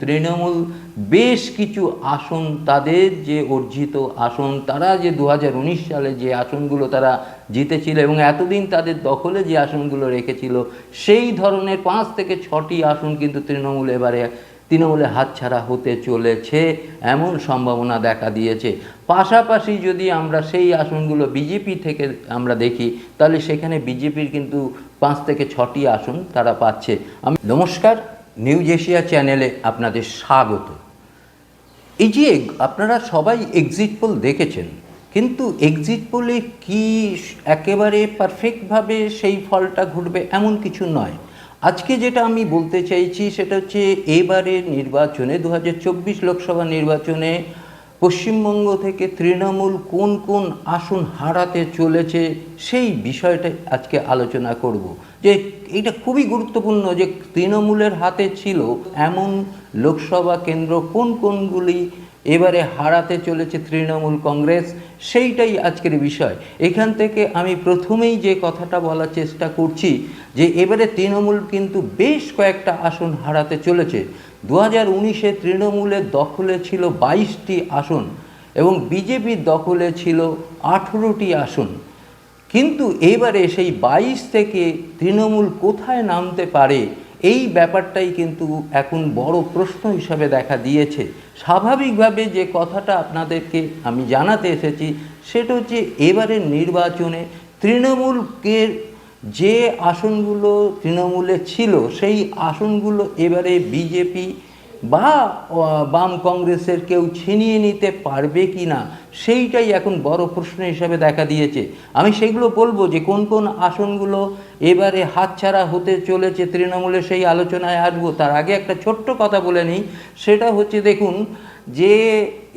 তৃণমূল বেশ কিছু আসন তাদের যে অর্জিত আসন, তারা যে দু হাজার উনিশ সালে যে আসনগুলো তারা জিতেছিল এবং এতদিন তাদের দখলে যে আসনগুলো রেখেছিল, সেই ধরনের পাঁচ থেকে ছটি আসন কিন্তু তৃণমূল এবারে তৃণমূলে হাতছাড়া হতে চলেছে এমন সম্ভাবনা দেখা দিয়েছে। পাশাপাশি যদি আমরা সেই আসনগুলো বিজেপি থেকে আমরা দেখি, তাহলে সেখানে বিজেপির কিন্তু পাঁচ থেকে ছটি আসন তারা পাচ্ছে। আমি নমস্কার। নিউজ এশিয়া চ্যানেলে আপনাদের স্বাগত। এই যে আপনারা সবাই এক্সিট পোল দেখেছেন, কিন্তু এক্সিট পোলে কি একেবারে পারফেক্টভাবে সেই ফলটা ঘটবে এমন কিছু নয়। আজকে যেটা আমি বলতে চাইছি সেটা হচ্ছে এবারের নির্বাচনে দু হাজার চব্বিশ লোকসভা নির্বাচনে পশ্চিমবঙ্গ থেকে তৃণমূল কোন কোন আসন হারাতে চলেছে, সেই বিষয়টা আজকে আলোচনা করব। যে এটা খুবই গুরুত্বপূর্ণ যে তৃণমূলের হাতে ছিল এমন লোকসভা কেন্দ্র কোন কোনগুলি এবারে হারাতে চলেছে তৃণমূল কংগ্রেস, সেইটাই আজকের বিষয়। এখান থেকে আমি প্রথমেই যে কথাটা বলার চেষ্টা করছি যে এবারে তৃণমূল কিন্তু বেশ কয়েকটা আসন হারাতে চলেছে। দু হাজার উনিশে তৃণমূলের দখলে ছিল বাইশটি আসন এবং বিজেপির দখলে ছিল আঠেরোটি আসন। কিন্তু এবারে সেই বাইশ থেকে তৃণমূল কোথায় নামতে পারে এই ব্যাপারটাই কিন্তু এখন বড় প্রশ্ন হিসাবে দেখা দিয়েছে। স্বাভাবিকভাবে যে কথাটা আপনাদেরকে আমি জানাতে এসেছি, সেটা হচ্ছে এবারের নির্বাচনে তৃণমূলকে যে আসনগুলো তৃণমূলে ছিল, সেই আসনগুলো এবারে বিজেপি বা বাম কংগ্রেসের কেউ ছিনিয়ে নিতে পারবে কি না, সেইটাই এখন বড় প্রশ্ন হিসাবে দেখা দিয়েছে। আমি সেগুলো বলব যে, কোন কোন আসনগুলো এবারে হাতছাড়া হতে চলেছে তৃণমূলে সেই আলোচনায় আসব। তার আগে একটা ছোট্ট কথা বলে নিই, সেটা হচ্ছে দেখুন যে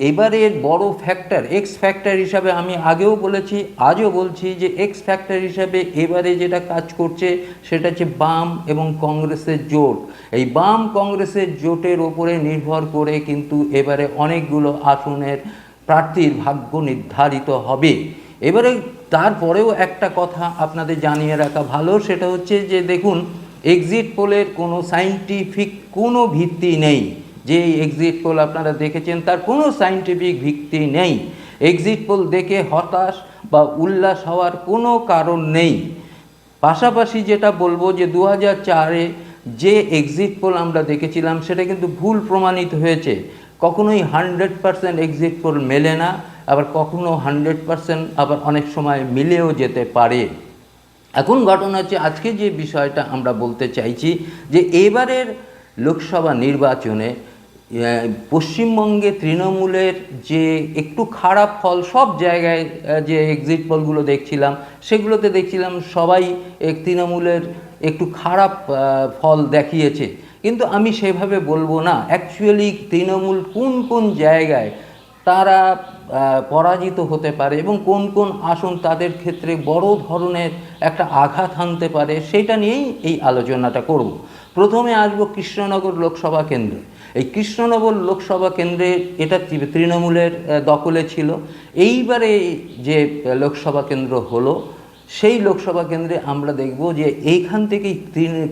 এবারের বড় ফ্যাক্টর এক্স ফ্যাক্টর হিসাবে আমি আগেও বলেছি, আজও বলছি যে এক্স ফ্যাক্টর হিসাবে এবারে যেটা কাজ করছে সেটা হচ্ছে বাম এবং কংগ্রেসের জোট। এই বাম কংগ্রেসের জোটের ওপরে নির্ভর করে কিন্তু এবারে অনেকগুলো আসনের প্রার্থীর ভাগ্য নির্ধারিত হবে। এবারে তারপরেও একটা কথা আপনাদের জানিয়ে রাখা ভালো, সেটা হচ্ছে যে দেখুন এক্সিট পোলের কোনো সাইন্টিফিক কোনো ভিত্তি নেই। যে এক্সিট পোল আপনারা দেখেছেন, তার কোনো সাইন্টিফিক ভিত্তি নেই। এক্সিট পোল দেখে হতাশ বা উল্লাস হওয়ার কোনো কারণ নেই। পাশাপাশি যেটা বলব যে দু হাজার চারে যে এক্সিট পোল আমরা দেখেছিলাম, সেটা কিন্তু ভুল প্রমাণিত হয়েছে। কখনোই হান্ড্রেড পারসেন্ট এক্সিট পোল মেলে না, আবার কখনো হান্ড্রেড পারসেন্ট আবার অনেক সময় মিলেও যেতে পারে। এখন ঘটনা হচ্ছে, আজকে যে বিষয়টা আমরা বলতে চাইছি, যে এবারের লোকসভা নির্বাচনে পশ্চিমবঙ্গে তৃণমূলের যে একটু খারাপ ফল সব জায়গায় যে এক্সিট পোলগুলো দেখছিলাম, সেগুলোতে দেখছিলাম সবাই তৃণমূলের একটু খারাপ ফল দেখিয়েছে। কিন্তু আমি সেভাবে বলব না। অ্যাকচুয়ালি তৃণমূল কোন কোন জায়গায় তারা পরাজিত হতে পারে এবং কোন কোন আসন তাদের ক্ষেত্রে বড় ধরনের একটা আঘাত হানতে পারে, সেটা নিয়েই এই আলোচনাটা করব। প্রথমে আসব কৃষ্ণনগর লোকসভা কেন্দ্র। এই কৃষ্ণনগর লোকসভা কেন্দ্রে এটা তৃণমূলের দখলে ছিল। এইবারে যে লোকসভা কেন্দ্র হলো, সেই লোকসভা কেন্দ্রে আমরা দেখব যে এইখান থেকেই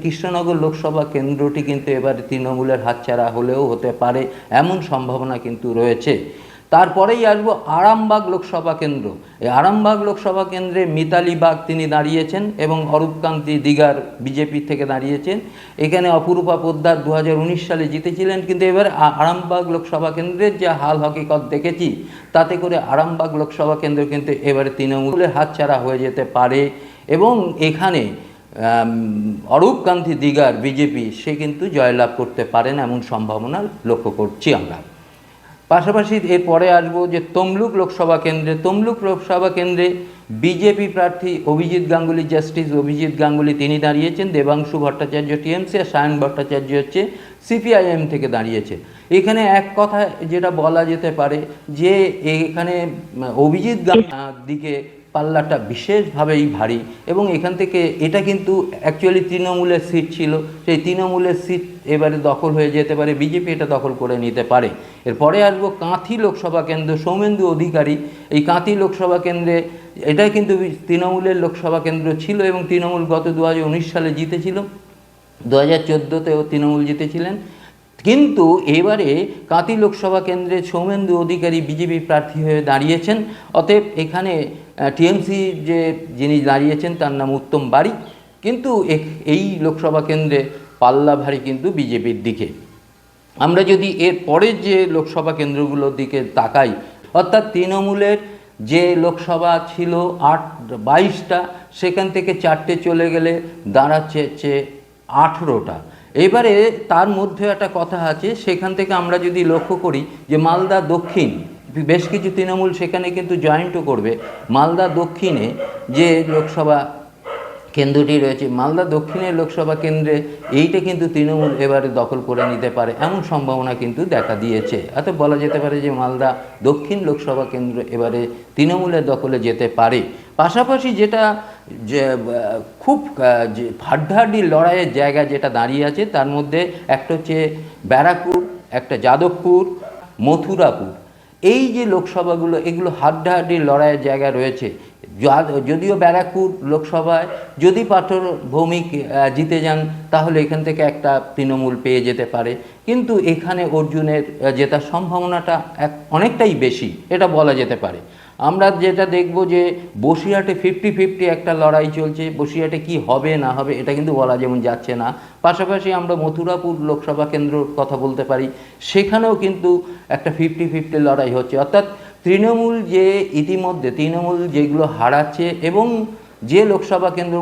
কৃষ্ণনগর লোকসভা কেন্দ্রটি কিন্তু এবার তৃণমূলের হাতছাড়া হলেও হতে পারে, এমন সম্ভাবনা কিন্তু রয়েছে। তারপরেই আসব আরামবাগ লোকসভা কেন্দ্র। এই আরামবাগ লোকসভা কেন্দ্রে মিতালি বাগ তিনি দাঁড়িয়েছেন এবং অরূপকান্তি দিগার বিজেপি থেকে দাঁড়িয়েছেন। এখানে অপরূপা পোদ্দার দু হাজার উনিশ সালে জিতেছিলেন, কিন্তু এবার আরামবাগ লোকসভা কেন্দ্রের যে হাল হকিকত দেখেছি, তাতে করে আরামবাগ লোকসভা কেন্দ্র কিন্তু এবারে তৃণমূলের হাতছাড়া হয়ে যেতে পারে এবং এখানে অরূপকান্তি দিগার বিজেপি, সে কিন্তু জয়লাভ করতে পারেন এমন সম্ভাবনা লক্ষ্য করছি আমরা। পাশাপাশি এরপরে আসব যে তমলুক লোকসভা কেন্দ্রে, তমলুক লোকসভা কেন্দ্রে বিজেপি প্রার্থী অভিজিৎ গাঙ্গুলি, জাস্টিস অভিজিৎ গাঙ্গুলি, তিনি দাঁড়িয়েছেন, দেবাংশু ভট্টাচার্য, টিএমসি আর সায়ন ভট্টাচার্য হচ্ছে সিপিআইএম থেকে দাঁড়িয়েছে। এখানে এক কথা যেটা বলা যেতে পারে যে এখানে অভিজিৎ দিকে পাল্লাটা বিশেষভাবেই ভারী এবং এখান থেকে এটা কিন্তু অ্যাকচুয়ালি তৃণমূলের সিট ছিল। সেই তৃণমূলের সিট এবারে দখল হয়ে যেতে পারে, বিজেপি এটা দখল করে নিতে পারে। এরপরে আসব কাঁথি লোকসভা কেন্দ্র, সৌমেন্দু অধিকারী। এই কাঁথি লোকসভা কেন্দ্রে, এটাই কিন্তু তৃণমূলের লোকসভা কেন্দ্র ছিল এবং তৃণমূল গত দু হাজার উনিশ সালে জিতেছিল। দু হাজার চোদ্দোতেও তৃণমূল জিতেছিলেন। কিন্তু এবারে কাঁতি লোকসভা কেন্দ্রে সৌমেন্দু অধিকারী বিজেপি প্রার্থী হয়ে দাঁড়িয়েছেন। অতএব এখানে টিএমসি যে যিনি দাঁড়িয়েছেন তার নাম উত্তম বাড়ি কিন্তু এই লোকসভা কেন্দ্রে পাল্লা ভারী কিন্তু বিজেপির দিকে। আমরা যদি এর পরের যে লোকসভা কেন্দ্রগুলোর দিকে তাকাই, অর্থাৎ তৃণমূলের যে লোকসভা ছিল আট, বাইশটা, সেখান থেকে চারটে চলে গেলে দাঁড়াচ্ছে হচ্ছে আঠেরোটা। এবারে তার মধ্যে একটা কথা আছে, সেখান থেকে আমরা যদি লক্ষ্য করি যে মালদা দক্ষিণ, বেশ কিছু তৃণমূল সেখানে কিন্তু জয়েন্টও করবে। মালদা দক্ষিণে যে লোকসভা কেন্দ্রটি রয়েছে। মালদা দক্ষিণের লোকসভা কেন্দ্রে এইটা কিন্তু তৃণমূল এবারে দখল করে নিতে পারে এমন সম্ভাবনা কিন্তু দেখা দিয়েছে। অর্থাৎ বলা যেতে পারে যে মালদা দক্ষিণ লোকসভা কেন্দ্র এবারে তৃণমূলের দখলে যেতে পারে। পাশাপাশি যেটা যে খুব যে হাড্ডাহাড্ডি লড়াইয়ের জায়গা যেটা দাঁড়িয়ে আছে, তার মধ্যে একটা হচ্ছে ব্যারাকপুর, একটা যাদবপুর, মথুরাপুর। এই যে লোকসভাগুলো, এগুলো হাড্ডাহাড্ডি লড়াইয়ের জায়গা রয়েছে। যদিও ব্যারাকপুর লোকসভায় যদি পাথর ভৌমিক জিতে যান, তাহলে এখান থেকে একটা তৃণমূল পেয়ে যেতে পারে। কিন্তু এখানে অর্জুনের জেতার সম্ভাবনাটা এক অনেকটাই বেশি, এটা বলা যেতে পারে। আমরা যেটা দেখব যে বসিরহাটে ফিফটি ফিফটি একটা লড়াই চলছে, বসিরহাটে কি হবে, না হবে, এটা কিন্তু বলা যেমন যাচ্ছে না। পাশাপাশি আমরা মথুরাপুর লোকসভা কেন্দ্রর কথা বলতে পারি, সেখানেও কিন্তু একটা ফিফটি ফিফটি লড়াই হচ্ছে। অর্থাৎ তৃণমূল যে ইতিমধ্যে, তৃণমূল যেগুলো হারাচ্ছে এবং যে লোকসভা কেন্দ্র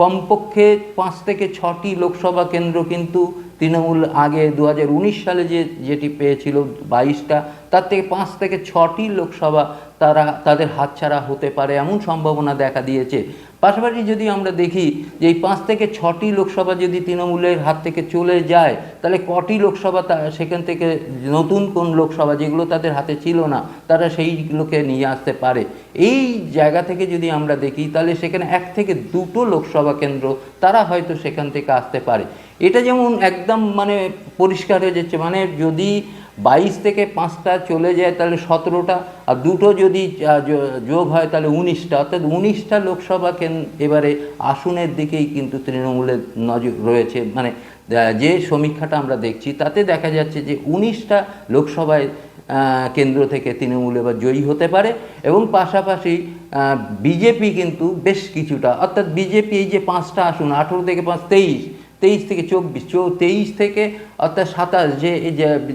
কমপক্ষে পাঁচ থেকে ছটি লোকসভা কেন্দ্র কিন্তু তৃণমূল আগে দু হাজার উনিশ সালে যে যেটি পেয়েছিল বাইশটা, তার থেকে পাঁচ থেকে ছটি লোকসভা তারা, তাদের হাতছাড়া হতে পারে এমন সম্ভাবনা দেখা দিয়েছে। পাশাপাশি যদি আমরা দেখি যে এই পাঁচ থেকে ছটি লোকসভা যদি তৃণমূলের হাত থেকে চলে যায়, তাহলে কটি লোকসভা তা, সেখান থেকে নতুন কোন লোকসভা যেগুলো তাদের হাতে ছিল না, তারা সেইগুলোকে নিয়ে আসতে পারে। এই জায়গা থেকে যদি আমরা দেখি, তাহলে সেখানে এক থেকে দুটো লোকসভা কেন্দ্র তারা হয়তো সেখান থেকে আসতে পারে। এটা যেমন একদম মানে পরিষ্কার হয়ে যাচ্ছে মানে যদি বাইশ থেকে পাঁচটা চলে যায় তাহলে সতেরোটা, আর দুটো যদি যোগ হয় তাহলে উনিশটা, অর্থাৎ উনিশটা লোকসভা কেন, এবারে আসনের দিকেই কিন্তু তৃণমূলের নজর রয়েছে। মানে যে সমীক্ষাটা আমরা দেখছি, তাতে দেখা যাচ্ছে যে উনিশটা লোকসভায় কেন্দ্র থেকে তৃণমূল এবার জয়ী হতে পারে এবং পাশাপাশি বিজেপি কিন্তু বেশ কিছুটা, অর্থাৎ বিজেপি এই যে পাঁচটা আসন, আঠেরো থেকে পাঁচ, তেইশ তেইশ থেকে চব্বিশ তেইশ থেকে অর্থাৎ সাতাশ যে,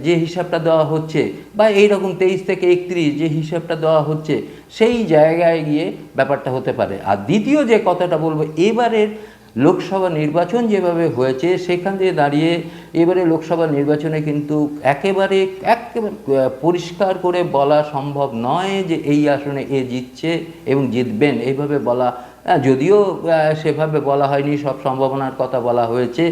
যে- হিসাবটা দেওয়া হচ্ছে বা এইরকম তেইশ থেকে একত্রিশ যে হিসাবটা দেওয়া হচ্ছে, সেই জায়গায় গিয়ে ব্যাপারটা হতে পারে। আর দ্বিতীয় যে কথাটা বলব, এবারের লোকসভা নির্বাচন যেভাবে হয়েছে, সেখান দিয়ে দাঁড়িয়ে এবারে লোকসভা নির্বাচনে কিন্তু একেবারে একেবারে পরিষ্কার করে বলা সম্ভব নয় যে এই আসনে এ জিতছে এবং জিতবেন। এইভাবে বলা যদিও সেভাবে বলা হয়নি, সব সম্ভাবনার কথা বলা হয়েছে।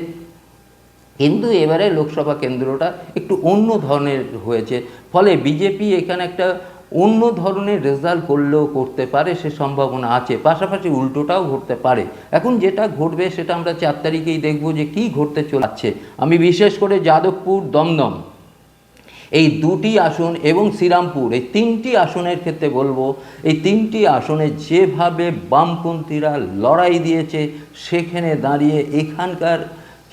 কিন্তু এবারে লোকসভা কেন্দ্রটা একটু অন্য ধরনের হয়েছে। ফলে বিজেপি এখানে একটা অন্য ধরনের রেজাল্ট করলেও করতে পারে, সে সম্ভাবনা আছে। পাশাপাশি উল্টোটাও ঘটতে পারে। এখন যেটা ঘটবে, সেটা আমরা চার তারিখেই দেখব যে কি ঘটতে চলাচ্ছে আমি বিশেষ করে যাদবপুর দমদম। এই দুটি আসন এবং শ্রীরামপুর, এই তিনটি আসনের ক্ষেত্রে বলব, এই তিনটি আসনে যেভাবে বামপন্থীরা লড়াই দিয়েছে, সেখানে দাঁড়িয়ে এখানকার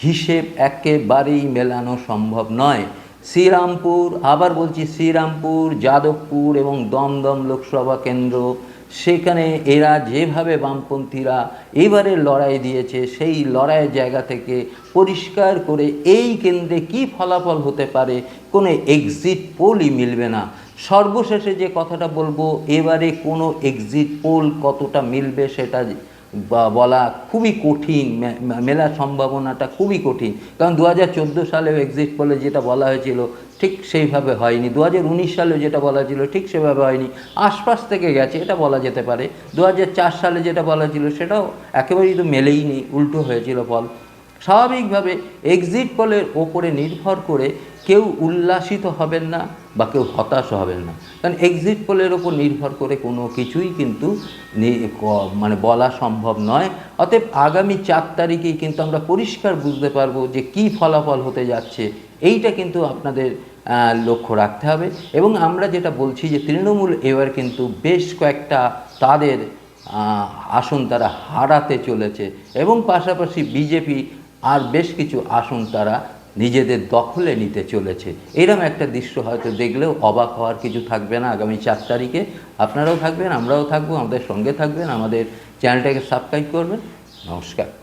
হিসেব একেবারেই মেলানো সম্ভব নয়। শ্রীরামপুর, আবার বলছি শ্রীরামপুর, যাদবপুর এবং দমদম লোকসভা কেন্দ্র সেখানে এরা যেভাবে বামপন্থীরা এবারে লড়াই দিয়েছে, সেই লড়াইয়ের জায়গা থেকে পরিষ্কার করে এই কেন্দ্রে কি ফলাফল হতে পারে, কোনো এক্সিট পোলই মিলবে না। সর্বশেষে যে কথাটা বলব, এবারে কোনো এক্সিট পোল কতটা মিলবে সেটা বলা খুবই কঠিন মেলার সম্ভাবনাটা খুবই কঠিন। কারণ দু হাজার চোদ্দ সালেও এক্সিট পলে যেটা বলা হয়েছিল, ঠিক সেইভাবে হয়নি। দু হাজার উনিশ সালেও যেটা বলা হয়েছিল, ঠিক সেভাবে হয়নি। আশপাশ থেকে গেছে, এটা বলা যেতে পারে। দু হাজার চার সালে যেটা বলা ছিল সেটাও একেবারেই তো মেলেই নি উল্টো হয়েছিল ফল স্বাভাবিকভাবে এক্সিট পোলের ওপরে নির্ভর করে কেউ উল্লাসিত হবেন না বা কেউ হতাশ হবেন না। কারণ এক্সিট পোলের ওপর নির্ভর করে কোনো কিছুই কিন্তু মানে বলা সম্ভব নয়। অতএব আগামী চার তারিখেই কিন্তু আমরা পরিষ্কার বুঝতে পারব যে কি ফলাফল হতে যাচ্ছে। এইটা কিন্তু আপনাদের লক্ষ্য রাখতে হবে। এবং আমরা যেটা বলছি যে তৃণমূল এবার কিন্তু বেশ কয়েকটা তাদের আসন তারা হারাতে চলেছে। এবং পাশাপাশি বিজেপি আর বেশ কিছু আসন তারা নিজেদের দখলে নিতে চলেছে। এরম একটা দৃশ্য হয়তো দেখলেও অবাক হওয়ার কিছু থাকবে না আগামী চার তারিখে। আপনারাও থাকবেন, আমরাও থাকব, আমাদের সঙ্গে থাকবেন, আমাদের চ্যানেলটাকে সাবস্ক্রাইব করবেন। নমস্কার।